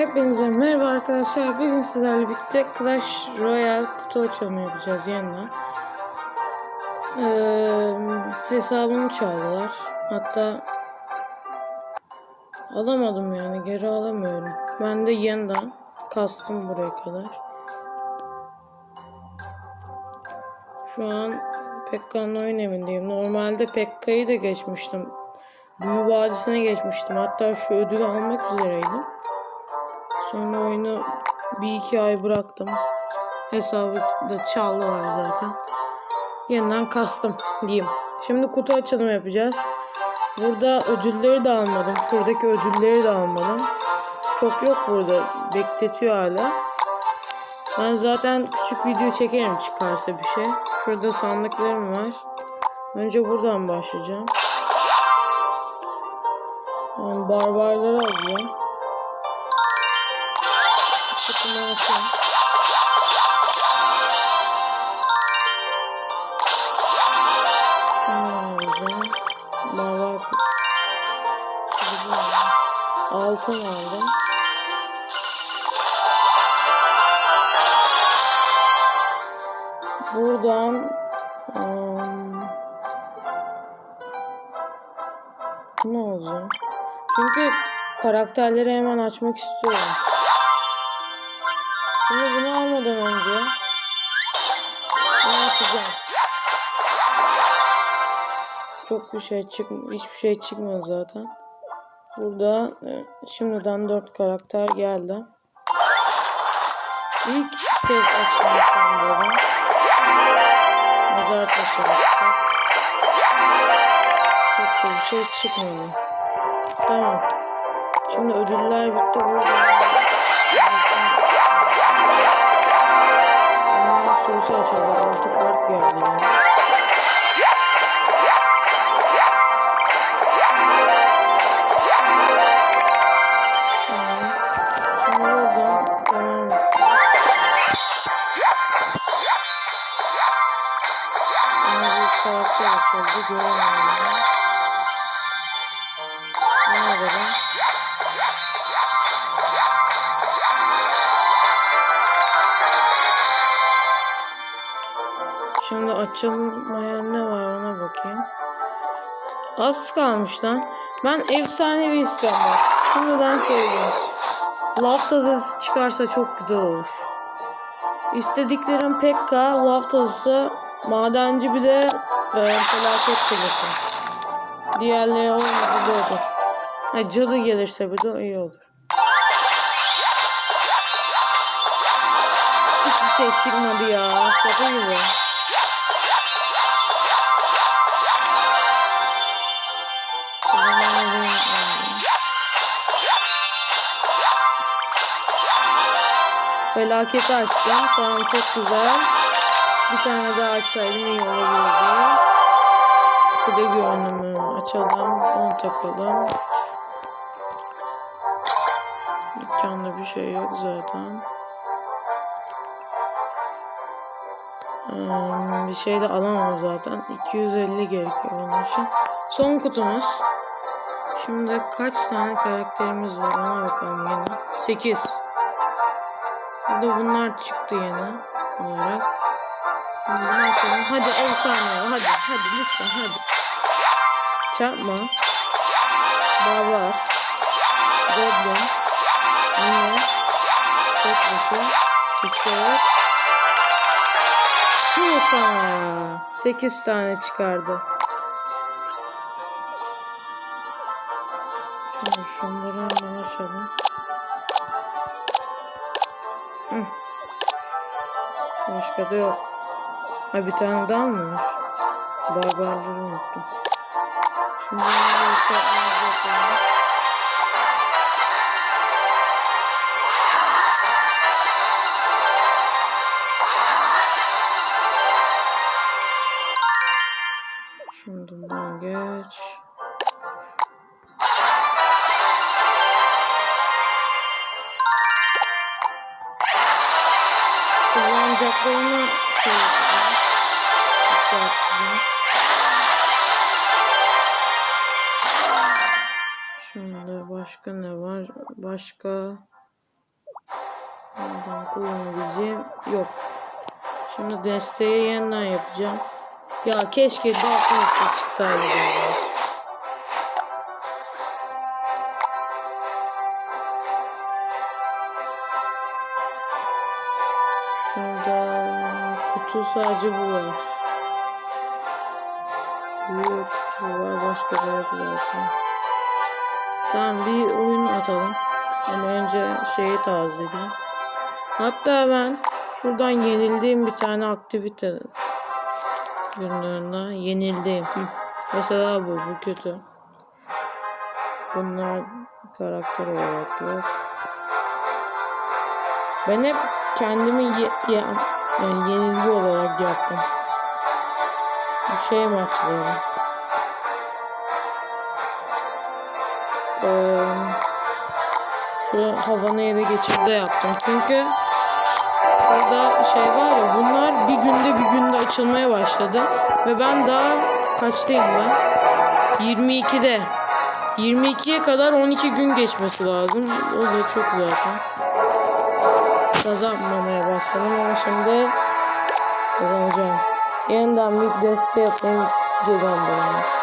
Hepinize merhaba arkadaşlar. Bugün sizlerle birlikte Clash Royale kutu açılımı yapacağız yeniden. Ee, hesabımı çaldılar. Hatta alamadım yani geri alamıyorum. Ben de yeniden kastım buraya kadar. Şu an Pekka'nın oyun evindeyim. Normalde Pekka'yı da geçmiştim. Büyü Vadisi'ne geçmiştim. Hatta şu ödülü almak üzereydim. Sonra oyunu bir iki ay bıraktım. Hesabı da çaldılar zaten. Yeniden kastım diyeyim. Şimdi kutu açılımı yapacağız. Burada ödülleri de almadım. Şuradaki ödülleri de almadım. Çok yok burada. Bekletiyor hala. Ben zaten küçük video çekerim çıkarsa bir şey. Şurada sandıklarım var. Önce buradan başlayacağım. Yani barbarları alacağım. Altın aldım. Buradan um, ne olacak? Çünkü karakterleri hemen açmak istiyorum. Şimdi bunu almadan önce bunu açacağım. Çok bir şey çık hiçbir şey çıkmadı zaten. Burada e, şimdiden 4 karakter geldi. İlk kez açmayı sanıyorum. Mezar taşı. Çok bir şey çıkmadı. Tamam. Şimdi ödüller bitti. Burada Ondan sorusu açalım. Altı kart geldi yani. Açıldı. Göremiyorum. Ne edelim? Şimdi açılmayan ne var ona bakayım. Az kalmış lan. Ben efsanevi istiyorum. Şimdiden söyleyeyim. Tazesi çıkarsa çok güzel olur. İstediklerim Pekka, tazesi, madenci bir de e, felaket kulesi. Diğerleri olmadı da olur. Ha, cadı gelirse bir de iyi olur. Hiçbir şey çıkmadı ya. Şaka gibi. Felaket açtım. Tamam çok güzel. Bir tane daha açsaydım iyi olabilirdi. Kule görünümü açalım. Bunu takalım. Dükkanda bir şey yok zaten. Hmm, bir şey de alamam zaten. 250 gerekiyor bunun için. Son kutumuz. Şimdi kaç tane karakterimiz var ona bakalım yine. 8. Burada bunlar çıktı yine olarak. Bunu açalım. Hadi efsane hadi hadi lütfen hadi. Çarpma. Barbar. Goblin. Yine. Teknesi. İskelet. Tufan. 8 tane çıkardı. Şimdi şunları hemen açalım. Başka da yok. Ha bir tane daha mı var? Barbarları unuttum. Şimdi. Şimdi bundan geç. Kullanacaklarını şey Yükselteceğim. Şimdi başka ne var? Başka Buradan kullanabileceğim yok. Şimdi desteği yeniden yapacağım. Ya keşke Darkness'a çıksaydı. ya. Şurada kutu sadece bu var. Başka da yok zaten. Tamam bir oyun atalım. Yani önce şeyi tazeleyeyim. Hatta ben şuradan yenildiğim bir tane aktivite günlerinden yenildiğim. Mesela bu, bu kötü. Bunlar karakter olarak yok. Ben hep kendimi ye, ye- yani yenilgi olarak yaptım. Bu şey maçları. Ee, şu havanı ele geçirde yaptım. Çünkü burada şey var ya bunlar bir günde bir günde açılmaya başladı. Ve ben daha kaçtayım ben? 22'de. 22'ye kadar 12 gün geçmesi lazım. O da çok zaten. Kazanmamaya başladım ama şimdi kazanacağım. Yeniden bir deste yapayım. Ben.